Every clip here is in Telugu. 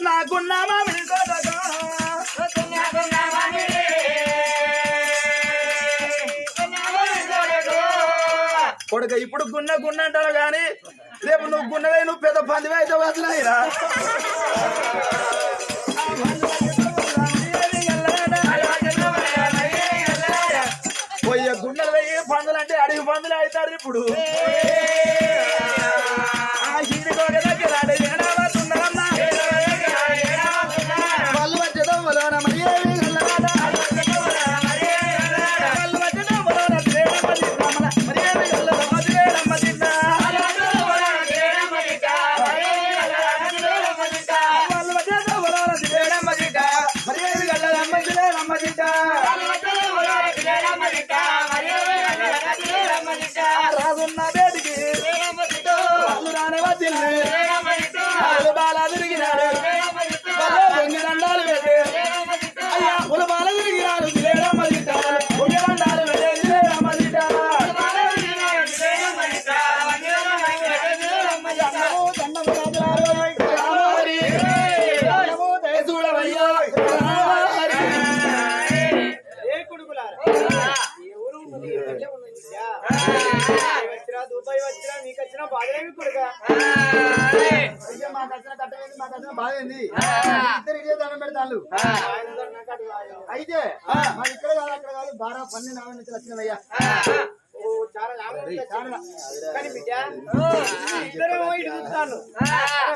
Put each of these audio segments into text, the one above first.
మామిడి కొడుక? ఇప్పుడు గున్న గున్న అంటారు కానీ రేపు నువ్వు గున్నవే నువ్వు పెద్ద పందివే అయితే వదిలేరా పోయే గున్నలు వెయ్యి పందులు అంటే అడిగి పందులు అవుతారు ఇప్పుడు.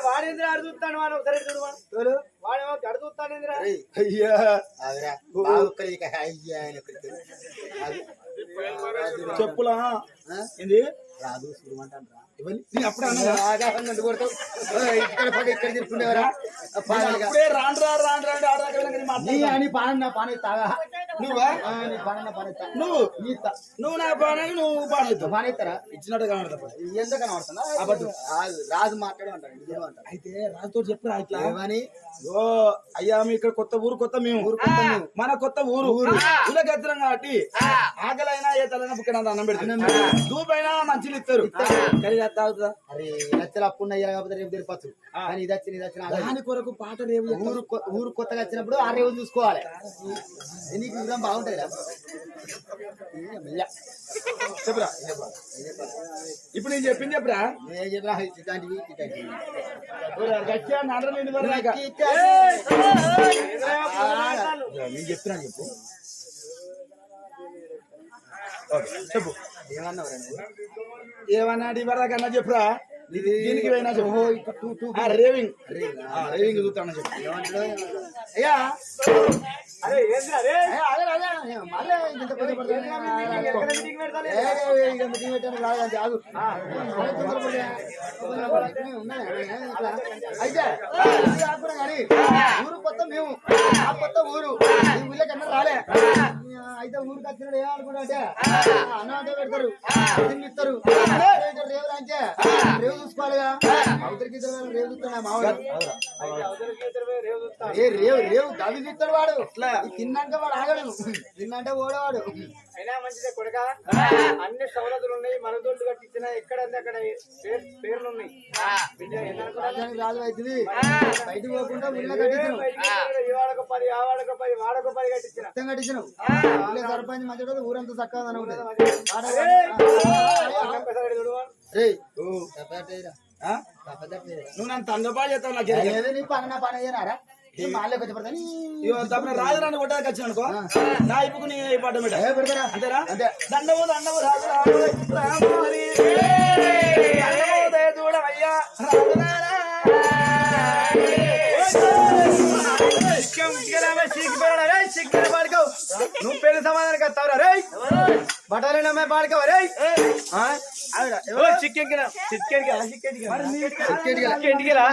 వాడేంద్ర వాడు ఒకసారి చూడు. వాడేమో అయ్యా. అయ్యా చెప్పులా? ఏంది? రాదు చూడమంటాను రా ఇవన్నీ? నేను అప్పుడే అన్నా ఆగాహం నన్ను కొడతావు. ఓయ్, ఇక్కడ పడి ఇక్కడ తిరుపుండేవరా పాలనగా అప్పుడే రాను రా రాను రాను ఆడదాకా వెళ్ళాక నేను నీ మాట్లాడతా. అని పాన నా పాన తాగా. నువ్వా? ఆ, నీ పాన నా పాన తా నువ్వు? నీ తా. నువ్వు నా పానకి నువ్వు పాడలేదు పాన ఇస్తారా ఇచ్చినట్టు కనబడతా కనబడుతున్నా. రాజు మాట్లాడు అంటాడు అయితే రాజుతో చెప్పురా ఇట్లా? ఏమని? ఓ అయ్యా మీ ఇక్కడ కొత్త ఊరు కొత్త మేము. ఊరు. మన కొత్త ఊరు. ఊరు. గచ్చరం కాబట్టి ఆకలైనా ఏ తలైనా బుక్కడ అన్నం పెడతారు దూపైనా మంచిలు ఇస్తారు. కర్రీ తాగుతుందా అరే లచ్చలు అప్పున్న అయ్యా కాకపోతే రేపు తెరిపచ్చు కానీ ఇది వచ్చిన ఇది వచ్చిన ఆగదు. దాని కొరకు పాట రేవు ఊరు ఊరు కొత్తగా వచ్చినప్పుడు ఆ రేవు చూసుకోవాలి. నీకు చెప్పురా ఇప్పుడు నేను చెప్పింది చెప్పురా? నేను పడలేక. నేను చెప్తున్నా చెప్పు. ఓకే, చెప్పు. ఏమన్నావు రా నువ్వు? ఏమన్నా ఇవ్వడాకన్నా చెప్పురా? దీనికి పోయినా చెప్పు. రేవింగ్. రేవింగ్, ఆ, రేవింగ్ చూస్తాను చెప్పు. అయ్యా. అయితే ఊరు కొత్త మేము. ఆ కొత్త ఊరు. ఈ ఊళ్ళో కన్నా రాలే. అయితే ఊరికి వచ్చినాడు ఏమనుకున్నా అంటే అన్న అంటే పెడతారు తిని ఇస్తారు. రేవు రాంచే రేవు చూసుకోవాలిగా రేవు చూస్తాడు మావాడు రేవు ఏ రేవు రేవు గవి చూస్తాడు వాడు. తిన్నాక వాడు ఆగడు. తిన్నంటే ఓడవాడు. అయినా మంచిదే కొడక అన్ని సవలతులు ఉన్నాయి మన దొడ్లు కట్టించిన ఎక్కడంటే అక్కడ పేరు- పేర్లు ఉన్నాయి బయటకు పోకుండా పది ఆ వాడక పది వాడక పది కట్టించిన ఊళ్ళో సర్పంచ్ మంచిగా ఊరంతా చక్కగా? నువ్వు నన్ను తంగపా చేస్తావు నాకు ఎరగ. ఏదో నీ పని నా పని అయ్యానారా మాల్లో కొంచెం పడతా ఇగో తప్పన రాజరాని కొట్టడానికి వచ్చాను అనుకో నా ఇప్పుకు నీ పాట మీద పెడతారా అంతేనా? అంతే. దండము దండము రాజు రాజు రామారి. దండము దయ చూడవయ్యా రాజులారా. నువ్వు పెళ్ళి సమాధానం కత్తావురా రే బటాలి నమ్మే పాడుకోవా రే చిక్కెంకిరా చిక్కెంకిరా చిక్కెంకిరా చిక్కెంకిరా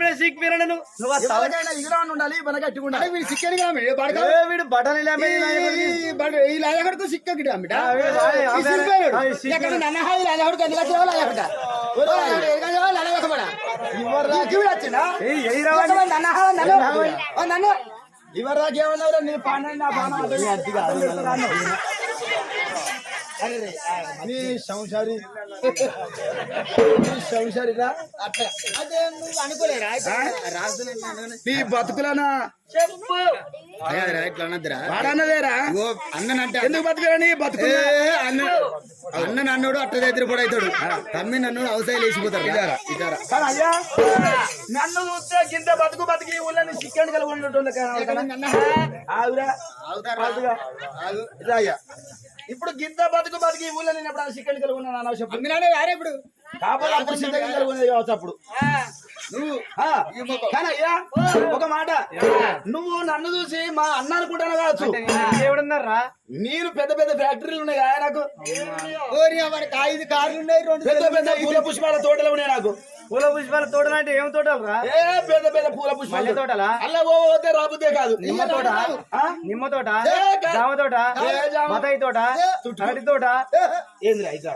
మీద సిక్ ఇగురాన్ని ఉండాలి మన గట్టిగా ఉండాలి. వీడు సిక్కడి కామె బడక ఏ వీడు బటాలి నమ్మే ఈ లాజగడకు సిక్కకి అమ్మిట ఆ, వీడు వాడే, ఆ, ఆ, ఈ సిక్కు. ఎక్కడ నన్న హాయి లాజగడకు ఎందుకు వచ్చావో లాజగడ నన్న హాయి నన్ను నన్ను ఇవరి దాకా ఏమన్నావురా? నీ పాన నా సంసారి. సంసారిరా అట్లా. అదే నువ్వు అనుకోలేరా? నీ బతుకులనా? చెప్పు. ఇట్లా అనద్దురా వాడన్నదేరా? ఓ అన్ననంటే ఎందుకు బతుకులా నీ బతుకు ఏ, అన్న. అన్న నన్నుడు అట్ట దగ్గర కూడా అవుతాడు. తమ్మి నన్ను అవసరం లేచిపోతారు ఇదారా. ఇదారా. అయ్యా నన్ను చూస్తే గింత బతుకు బతికి ఊళ్ళని చికెన్ కలిగి ఉండటం అయ్యా. ఇప్పుడు గింత బతుకు బతికి ఊళ్ళో నేను ఎప్పుడు చికెన్ కలిగి ఉన్నాను అనవసరం అమ్మినాడే వారే ఇప్పుడు. కాకపోతే అప్పుడు చికెన్ కావచ్చు అప్పుడు. నువ్వు ఆ, కానీ అయ్యా ఒక మాట. నువ్వు నన్ను చూసి మా అన్న అనుకుంటాను కావచ్చు. ఎవడున్నారా? నేను పెద్ద పెద్ద ఫ్యాక్టరీలు ఉన్నాయి కదా నాకు? మనకి ఐదు కార్లు ఉన్నాయి రెండు పెద్ద పెద్ద పూల పుష్పాల తోటలు ఉన్నాయి నాకు. పూల పుష్పాల తోటలు అంటే ఏం తోటలు రా? ఏ పెద్ద పెద్ద పూల పుష్పాల. తోటలా? అల్ల పోతే రాబుద్దే కాదు. నిమ్మ తోట? ఆ? నిమ్మ తోట? జామ తోట. బతాయి తోట? అరటి తోట? ఏందిరా ఇట్లా?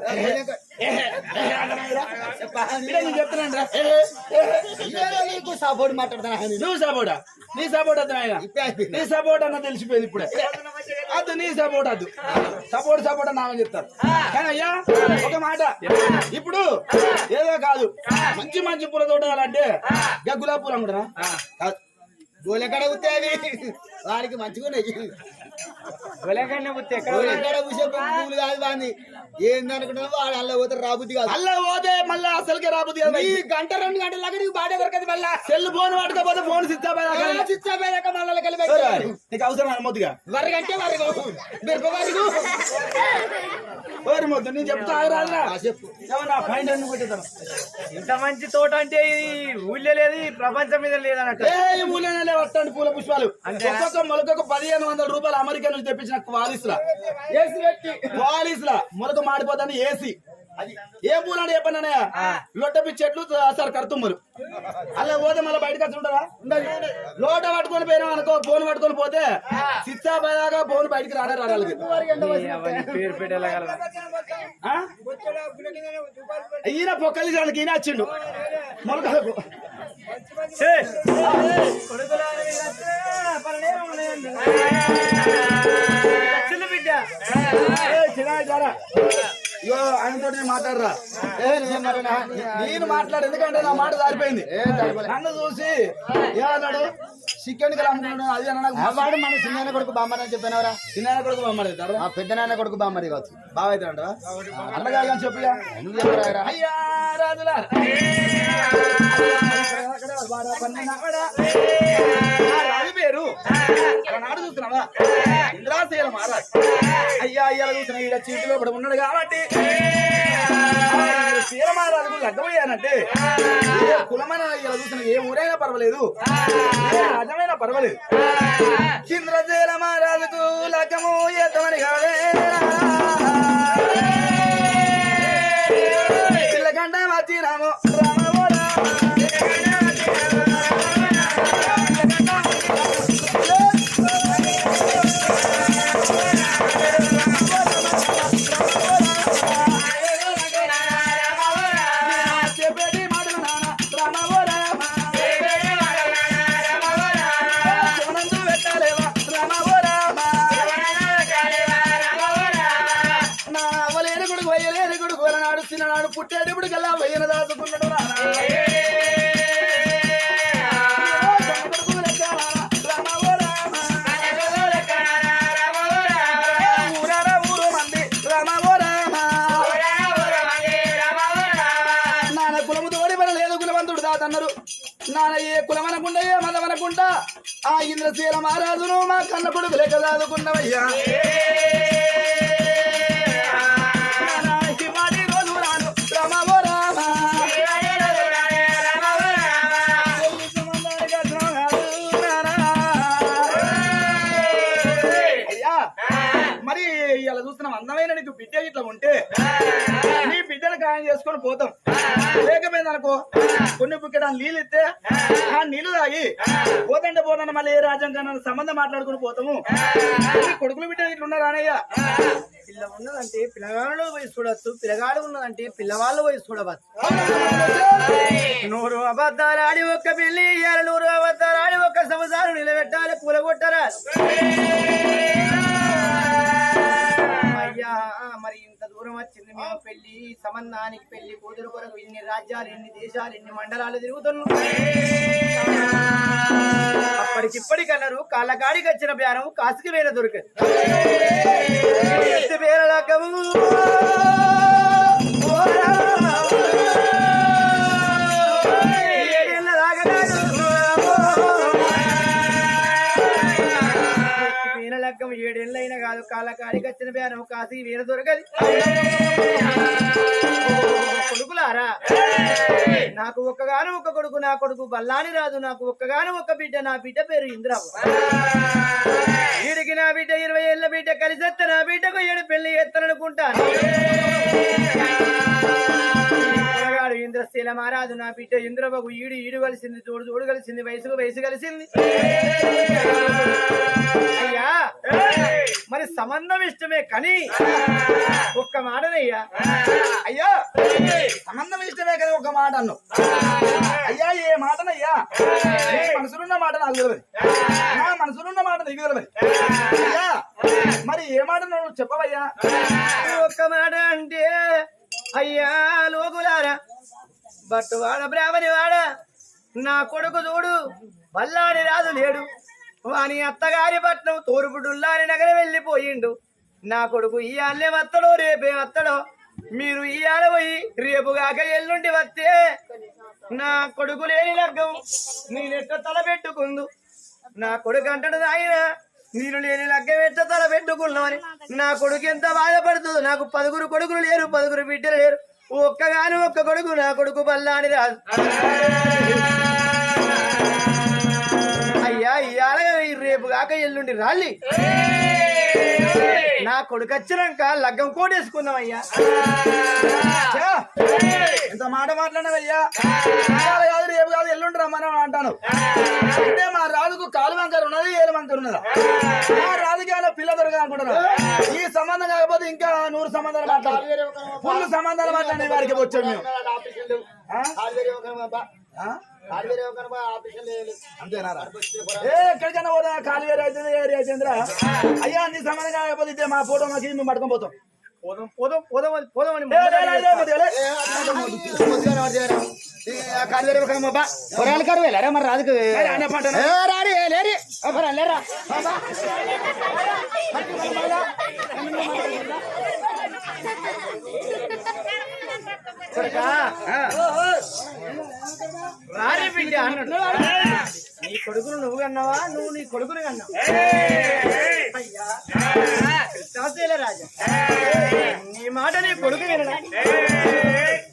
ఇలా నేను చెప్తున్నాను రా. ఏ, ఏ, నీకు సపోర్ట్ మాట్లాడతాను? నువ్వు సపోర్టా? నీ సపోర్ట్ నీ సపోర్ట్ అన్న తెలిసిపోయింది ఇప్పుడే. అద్దు నీ సపోర్ట్ అద్దు సపోర్ట్ సపోర్ట్ అన్న చెప్తారు. కానీ అయ్యా ఒక మాట. ఇప్పుడు ఏదో కాదు మంచి మంచి పూల తోటాలంటే గులాబీ పూలు అమ్ముడరా గోలెక్కడ ఉత్తేది. వాడికి మంచిగా ఉన్నాయి. ఏందనుకుంటున్నావు వాడు అల్ల పోతే రాబుద్ది కాదు. అల్ల పోతే మళ్ళా అసలుకే రాబోతుంది కదా. ఈ గంట రెండు గంటల లాగా నీకు బాగా దొరకదు మళ్ళా. సెల్ ఫోన్ పట్టుకోపోతే ఫోన్ సిద్ధా చిచ్చపోయాక మళ్ళీ కలిపి నీకు అవసరం అనుమతిగా వరగంటే వరగు మిరప వరగు ఓరి మొద్దు నేను చెప్తా ఇంత మంచి తోట అంటే ఊళ్ళో లేదు ప్రపంచం మీద లేదన్నట్టు ఏ ఊళ్ళోనే వస్తాండి పూల పుష్పాలు. ఒక్కొక్క మొలకొక పదిహేను వందల రూపాయలు అమెరికా నుంచి తెప్పించిన క్వాలిస్ లా ఏసీ పెట్టి. క్వాలిస్ లా మొలక మాడిపోతాను ఏసీ. ఏ పూలు అని చెప్పండి లొట్టపి చెట్లు సార్ కడుతుమ్మరు అలా పోతే మళ్ళీ బయటకు వచ్చి ఉండదు లోట పట్టుకొని పోయినాం అనుకో ఫోన్ పట్టుకొని పోతే సిచ్చా పోయాగా ఫోన్ బయటికి రాడే రాడాలి? ఈయన పొక్కలి దానికి ఈయన వచ్చిండు. మొలకలకు. చిన్న బిడ్డ. ఇగో ఆయనతో నేను మాట్లాడరా నేను మాట్లాడు ఎందుకంటే నా మాట దారిపోయింది నన్ను చూసి ఏమన్నాడు చికెన్ అమ్ముకున్నాడు అది మన చిన్న కొడుకు బామ్మని అని చెప్పినవరా చిన్న కొడుకు బొమ్మడి ఆ పెద్ద నాన్న కొడుకు బామ్మడి కావచ్చు బాగా అయితే అంట అన్నగా నువ్వు చెప్పరా అయ్యా రాజులా రాజు పేరు నాడు చూస్తున్నావా? ఇంద్రాశయాలు మహారాజ్ అయ్యా అయ్యాలు చూసిన ఈడ చీటిలో ఇప్పుడు ఉన్నాడు కాబట్టి. శీల మహారాజుకు లగ్గమయ్యానంటే కులమైన అయ్యాలు చూసిన ఏ ఊరైనా పర్వాలేదు. ఏ రాజమైనా పర్వాలేదు. ఇంద్రశీల మహారాజుకు లగ్గము ఎత్తమని కాదే పిల్లకంట వచ్చినాము ఏ కులమనకుండా ఏ మదమనకుండా ఆ ఇంద్రశీల మహారాజును మా కన్న కొడుకు లెక్క దాదుకున్నవయ్యా అందమైన నీకు బిడ్డ ఇట్లా ఉంటే నీ బిడ్డను ఖాయం చేసుకొని పోతాం. అనుకో కొన్ని బుక్కడ నీళ్ళు ఇస్తే ఆ నీళ్ళు తాగి పోతంటే పోతాను మళ్ళీ ఏ సంబంధం మాట్లాడుకుని పోతాము. కొడుకులు బిడ్డలు ఇట్లా ఉన్నారు అనయ్య పిల్ల ఉన్నదంటే పిల్లగాడు పోయి చూడొచ్చు పిల్లగాడు ఉన్నదంటే పిల్లవాళ్ళు పోయి చూడవచ్చు. నూరు అబద్ధాలు ఆడి ఒక్క పెళ్ళి నూరు అబద్ధాలు ఆడి ఒక్క సంవత్సరం నిలబెట్టాలి కూలగొట్టరా అయ్యా మరి ఇంత మేము పెళ్ళి సంబంధానికి పెళ్ళి కూతురు కొరకు ఇన్ని రాజ్యాలు ఎన్ని దేశాలు ఎన్ని మండలాలు తిరుగుతున్నాం. అప్పటికిప్పటికన్నారు కాళ్ళకాడికి వచ్చిన బేరం కాసుకి వేల దొరకదు. ఎత్తి రకము కాదు కాలకాడి గచ్చిన వచ్చిన బేరం కాసి వీర దొరకది. కొడుకులారా నాకు ఒక్కగాను ఒక కొడుకు నా కొడుకు బల్లాని రాదు నాకు ఒక్కగాను ఒక్క బిడ్డ నా బిడ్డ పేరు ఇంద్రావు వీడికి నా బిడ్డ ఇరవై ఏళ్ళ బిడ్డ కలిసెత్త నా బిడ్డకు ఏడు పెళ్ళి ఎత్తననుకుంటాను ఇంద్రశీల మారాదు నా బిడ్డ ఇంద్రబాబు ఈడు ఈడు కలిసింది చూడు చూడు కలిసింది వయసుకు వయసు కలిసింది. సంబంధం ఇష్టమే కానీ. ఒక్క మాటనయ్యా. అయ్యా సంబంధం ఇష్టమే కదా ఒక మాట అన్ను అయ్యా ఏ మాటనయ్యా? మనసులున్న మాట నాకు తెలియదు నా మనసులున్న మాట నీకు తెలియదు అయ్యా మరి ఏ మాట నువ్వు చెప్పవయ్యా? ఒక్క మాట అంటే అయ్యా లోకులారా బట్టువాడ బ్రాహ్మణి వాడ నా కొడుకు చూడు బల్లాడి రాజు లేడు. వాని అత్తగారి పట్నం తోరుపుడుల్లాని నగరం వెళ్ళిపోయిండు. నా కొడుకు ఇయాలే వత్తడో రేపే వత్తడో. మీరు ఇయాల పోయి రేపుగాక ఎల్లుండి వస్తే నా కొడుకు లేని లగ్గం నేనెట్ట తల పెట్టుకుందు. నా కొడుకు అంటాడు ఆయన నేను లేని లగ్గం ఎట్ట తల పెట్టుకున్నామని నా కొడుకు ఎంత బాధపడుతుందో నాకు పదుగురు కొడుకులు లేరు పదుగురు బిడ్డలు లేరు. ఒక్కగాను ఒక్క కొడుకు నా కొడుకు బల్లాని రాదు. అయ్యా ఇవాళ రేపు కాక ఎల్లుండి రాలి. నా కొడుకు వచ్చినాక లగ్గం కోటేసుకుందాం అయ్యా! ఇంత మాట మాట్లాడినవయ్యా? కాదు రేపు కాదు ఎల్లుండి రమ్మని అంటాను. అంటే మా రాజుకు కాలు వంకర ఉన్నది ఏలు వంకర ఉన్నదా మా రాజుకి ఏమైనా పిల్ల దొరకదు అనుకుంటున్నా ఈ సంబంధం కాకపోతే ఇంకా నూరు సంబంధాలు మాట్లాడు. ఫుల్ సంబంధాలు మాట్లాడే వారికి వచ్చాం మేము. ఎక్కడికైనా పోదా? కాలు వేరే అవుతుంది ఏరి అవుతుందిరా అయ్యా నీ సంబంధం కాకపోతే ఇదే మా ఫోటో మాకు మేము పట్టుకొని పోతాం. పోదాం పోదాం పోదాం పోదాం అని వెళ్ళారా మరి రాడి లేరి లేరా బాబా. బిడ్డ అన్నాడు. నీ కొడుకును నువ్వు కన్నావా నువ్వు నీ కొడుకుని కన్నావు అయ్యా. రాజా. నీ మాట నీ కొడుకు వినడా?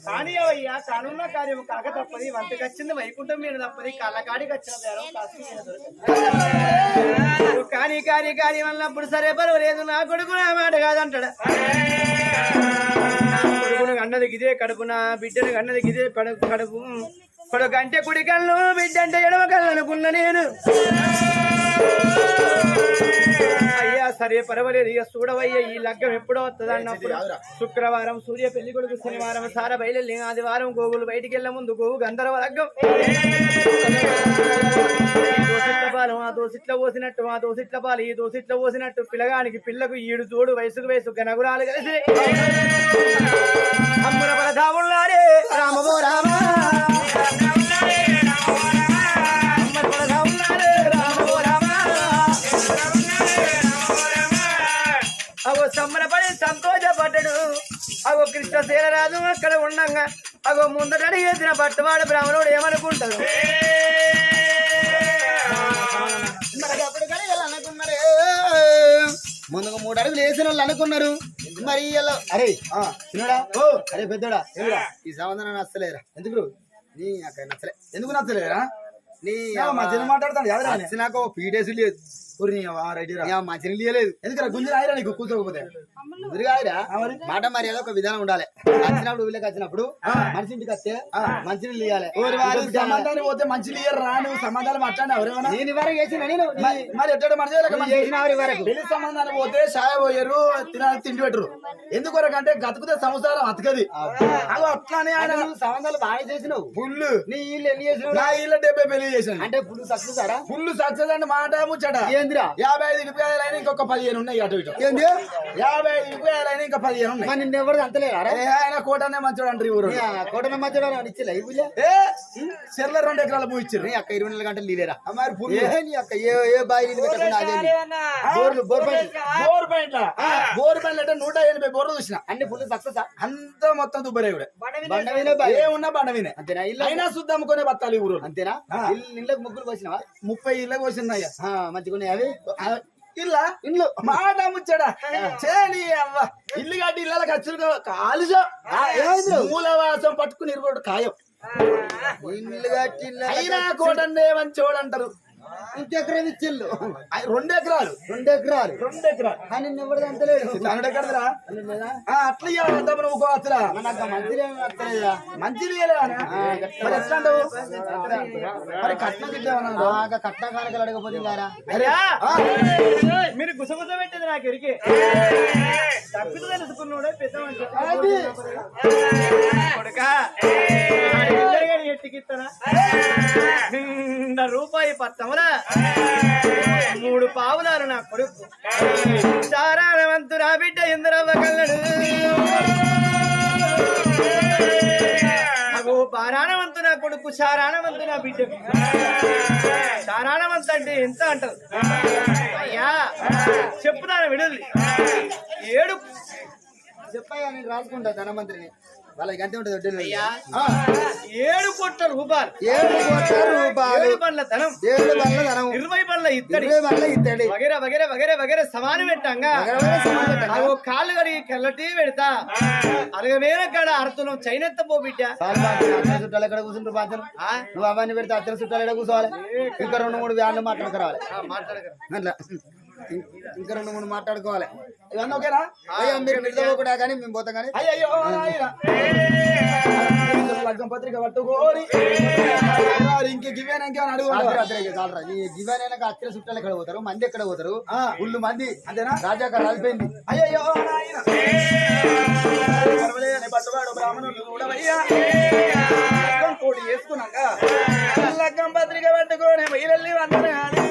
కానీ అయ్యా కానున్న కార్యం కాక తప్పది. వంతకొచ్చింది వైకుంఠం మీద తప్పది. కళ్ళకాడికి వచ్చిన బేరం కాసు. కానీ కానీ కానీ అన్నప్పుడు సరే పర్వాలేదు. నా కొడుకు నా మాట కాదంటాడు. కొడుకును అన్నది గిదే కడుపు నా బిడ్డను అన్నది గిదే కడుపు. కడుపు కొడుకు అంటే కుడి కళ్ళు బిడ్డ అంటే ఎడమ కళ్ళు అనుకున్న నేను. అయ్యా సరే పర్వాలేదు ఇక చూడవయ్యా ఈ లగ్గం ఎప్పుడో వస్తుంది అన్నప్పుడు శుక్రవారం సూర్య పెళ్ళి కొడుకు శనివారం సార బయలు ఆదివారం గోగులు బయటికి వెళ్ళే ముందు గోగు గంధర్వ లగ్గం. ఈ దోసిట్ల పాలు ఆ దోసిట్ల పోసినట్టు ఆ దోసిట్ల పాలు ఈ దోసిట్ల పోసినట్టు పిల్లగానికి పిల్లకు ఈడు చూడు వయసుకు వయసు గనగురాలు కలిసి. అమ్మల పడదామున్నారే రామవో రామ. సమ్మనపడి సంతోషపడ్డాడు అగో కృష్ణ రాదు అక్కడ ఉండంగా. అగో ముందటడి వేసిన పట్టువాడు బ్రాహ్మణుడు ఏమనుకుంటాడు? ముందుకు మూడు అడుగులు వేసిన వాళ్ళు అనుకున్నారు. మరి అరే. చిన్నడా? ఓ అరే పెద్దోడా ఏమిరా? ఈ సంబంధం నచ్చలేరా ఎందుకు నీ అక్కడ నచ్చలే. ఎందుకు నచ్చలేరా నీ మంచిగా మాట్లాడతాను యాదరా నచ్చినాక ఓ పీటేసి లేదు. లేదు గుంజి రాయిరా నీకు కూర్చోకపోతే మరి? మాట మర్యాద ఒక విధానం ఉండాలి. వచ్చినప్పుడు వీళ్ళకి వచ్చినప్పుడు మనిషి ఇంటికి వస్తే ఇవ్వాలి వారి సంబంధాన్ని పోతే మంచి ఇయర్ రా నువ్వు. సంబంధాలు ఎవరేమన్నా నేను వరకు చేసిన? నేను మరి- మరి ఎట్టడు మన నువ్వు చేసిన వారి వరకు పెళ్ళి సంబంధాన్ని పోతే షాయ పోయారు తినడానికి తిండి పెట్టరు. ఎందుకు అంటే గతుకుతే సంసారం అతకది. అగో అట్లానే ఆయన సంబంధాలు బాగా చేసినావు. ఫుల్ నీ ఇల్లు ఎన్ని చేసినావు? నా ఇళ్ళ డెబ్బై పెళ్ళి చేశాను. అంటే ఫుల్ సక్సెస్ ఫుల్ సక్సెస్ అంటే మాట ముచ్చట. ఏందిరా? యాభై ఐదు ఇటుకాయలైనా ఇంకొక పదిహేను ఉన్నాయి అటు ఇటు. ఏంది? యాభై ఐదు ఇటుకాయలైనా ఇంకా పదిహేను ఉన్నాయి. మరి నిన్ను ఎవరు అంతలేరా? ఏ, ఆయన కోటనే మంచోడు అంటారు ఊరు. కోటన మధ్యలో ఇచ్చిలే ఇవ్వలే ఏ చెర్ల రెండు ఎకరాల భూ ఇచ్చారు అక్క ఇరవై నాలుగు గంటలు నీలేరా? మరి. ఏ నీ అక్క ఏ ఏ బాయి నీళ్ళు పెట్టకుండా అదేంది బోర్లు బోర్ పైన బోర్ పాయింట్ల బోర్ పాయింట్ అంటే నూట ఎనభై బోర్లు చూసిన. అన్ని ఫుల్ సక్సెస్? అంతా మొత్తం దుబ్బరే కూడా. బాయి. ఏమున్నా బండవినే అంతేనా? ఇల్లు అయినా శుద్ధ అమ్ముకునే బత్తాలు ఊరు అంతేనా? ఇళ్ళకి ముగ్గులు పోసినావా ముప్పై ఇళ్ళకి ఆ, మంచిగా అవి ఇల్లా? ఇండ్లు మాట ముచ్చడా చేని అవ్వ. ఇల్లు కట్టి ఇళ్ళ ఖర్చులు కాలుజో మూలవాసం పట్టుకుని ఇరుగోడు ఖాయం. ఇల్లు కట్టి ఇల్లు అయినా కోటండే మంచోడు అంటారు ఇంకెకరం ఇచ్చిల్లు అయ్ రెండు ఎకరాలు రెండు ఎకరాలు రెండు ఎకరాలు కానీ నిన్ను ఎవరు అంతలేడు రెండు ఎకరాలురా లేదా ఆ, అట్లా ఇవ్వాలి నువ్వు కోవచ్చురా నాకు ఇయ్యలేదానా? మరి ఎట్లా అంటావు? మరి కట్నం కట్ట కానుకలు అడగపోతే గారా అరే ఆ, మీరు గుసగుస పెట్టేది నాకు ఎరికే తప్పిదు తెలుసుకున్నాడే పెద్ద మనిషి. కొడుకా, ఆడి ఇద్దరు గాని ఎట్టికిత్తనా? నిండా రూపాయి పత్తమురా మూడు పావులారు నా కొడుకు సారాణవంతు నా బిడ్డ ఇంద్రవ్వ కల్లడు నాకు పారాణవంతు నా కొడుకు సారాణవంతు నా బిడ్డ సారాణవంతు అంటే ఎంత అంటారు. అయ్యా చెప్పుతాను విడుదల ఏడు చెప్పయ్యా నేను రాసుకుంటా ధనమంత్రిని. వాళ్ళకి గంట ఉంటుంది ఏడు కోట్ల రూపాయలు. ఏడు కోట్ల రూపాయలు. ఏడు బండ్ల ధనం. ఏడు బండ్ల ధనం. ఇరవై బండ్ల ఇత్తడి. ఇరవై బండ్ల ఇత్తడి. వగేరే వగేరే వగేరే వగేరే సమానం పెట్టంగా. అగో కాళ్ళు కడిగి కళ్ళటీ పెడతా. అరగవేల కాడ అర్థం చైనెత్త పో బిడ్డ. చుట్టాలు ఎక్కడ కూర్చుంటారు ఆ? నువ్వు అవన్నీ పెడితే అత్తల చుట్టాలు ఎక్కడ కూర్చోవాలి? ఇంకా రెండు మూడు వ్యాన్లు మాట్లాడుకు రావాలి ఆ, మాట్లాడక. అట్లా. ఇం- ఇంకా రెండు మూడు మాట్లాడుకోవాలి. ఇవన్నీ ఓకేనా? అయ్యా మీరు నిద్రపోకుండా కానీ మేము పోతాం కానీ. నాయనా. లగ్గం పత్రిక పట్టుకోరి ఇంక గివేనా ఇంకేమైనా అడుగు రాత్రి రాత్రి ఇక చాలరా ఈ దివానైనా అత్తల చుట్టాలు ఎక్కడ పోతారు? మంది ఎక్కడ పోతారు. ఫుల్ మంది. అంతేనా? రాజాక రాలిపోయింది పట్టువాడు బ్రాహ్మణులు కోడి వేసుకున్నాక లగ్గం పత్రిక పట్టుకొని బయలెల్లి వందనాలు.